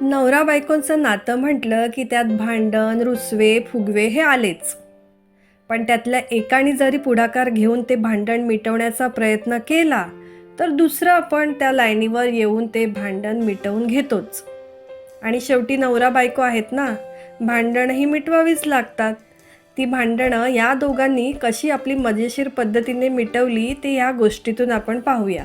नवरा बायकोंचं नातं म्हटलं की त्यात भांडण रुसवे फुगवे हे आलेच. पण त्यातल्या एकाने जरी पुढाकार घेऊन ते भांडण मिटवण्याचा प्रयत्न केला तर दुसरं आपण त्या लाईनीवर येऊन ते भांडण मिटवून घेतोच. आणि शेवटी नवरा बायको आहेत ना भांडणही मिटवावीच लागतात. ती भांडणं या दोघांनी कशी आपली मजेशीर पद्धतीने मिटवली ते या गोष्टीतून आपण पाहूया.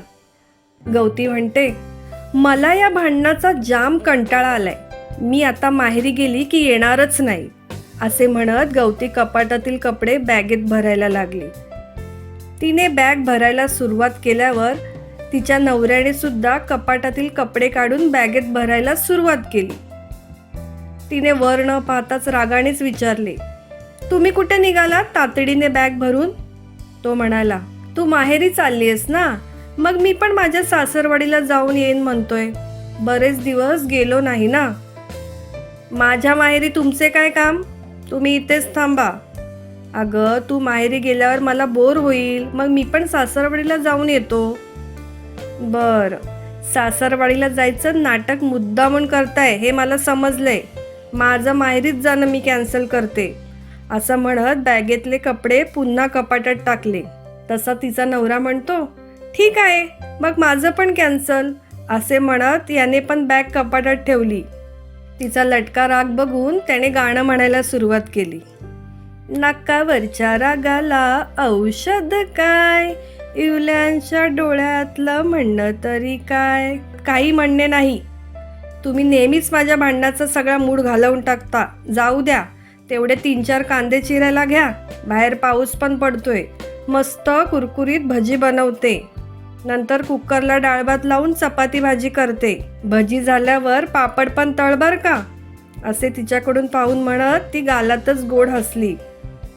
गौती म्हणते मला या भांडणाचा जाम कंटाळा आलाय. मी आता माहेरी गेली की येणारच नाही असे म्हणत गवती कपाटातील कपडे बॅगेत भरायला लागली. तिने बॅग भरायला सुरुवात केल्यावर तिच्या नवऱ्याने सुद्धा कपाटातील कपडे काढून बॅगेत भरायला सुरुवात केली. तिने वर न पाहताच रागानेच विचारले तुम्ही कुठे निघाला तातडीने बॅग भरून? तो म्हणाला तू माहेरी आहेस ना? मग मी पण माझ्या सासरवाडीला जाऊन येईन म्हणतोय. बरेच दिवस गेलो नाही ना? माझ्या माहेरी तुमचे काय काम? तुम्ही इथेच थांबा. अगं तू माहेरी गेल्यावर मला बोर होईल. मग मी पण सासरवाडीला जाऊन येतो. बर. सासरवाडीला जायचं नाटक मुद्दामून करताय हे मला समजलंय. माझं माहेरीच जाणं मी कॅन्सल करते. असं म्हणत बॅगेतले कपडे पुन्हा कपाटात टाकले. तसा तिचा नवरा म्हणतो ठीक आहे मग माझं पण कॅन्सल असे म्हणत याने पण बॅग कपाटात ठेवली. तिचा लटका राग बघून त्याने गाणं म्हणायला सुरुवात केली. नाकावरच्या रागाला औषध काय? इवल्यांच्या डोळ्यातलं म्हणणं तरी काय? काही म्हणणे नाही. तुम्ही नेहमीच माझ्या भांडणाचा सगळा मूड घालवून टाकता. जाऊ द्या. तेवढे तीन चार कांदे चिरायला घ्या. बाहेर पाऊस पण पडतोय. मस्त कुरकुरीत भजी बनवते. नंतर कुकरला डाळ भात लावून चपाती भाजी करते. भजी झाल्यावर पापड पण तळबर का? असे तिच्याकडून पाहून म्हणत ती गालातच गोड हसली.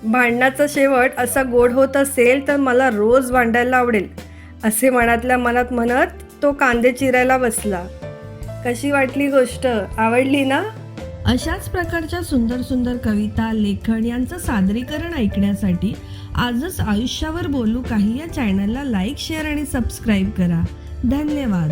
भांडणाचा शेवट असा गोड होत असेल तर मला रोज भांडायला आवडेल असे मनातल्या मनात म्हणत तो कांदे चिरायला बसला. कशी वाटली गोष्ट? आवडली ना? अशाच प्रकारच्या सुंदर सुंदर कविता लेखन यांचं सादरीकरण ऐकण्यासाठी आजच आयुष्यावर बोलू काही या चॅनलला लाईक शेअर आणि सबस्क्राईब करा. धन्यवाद.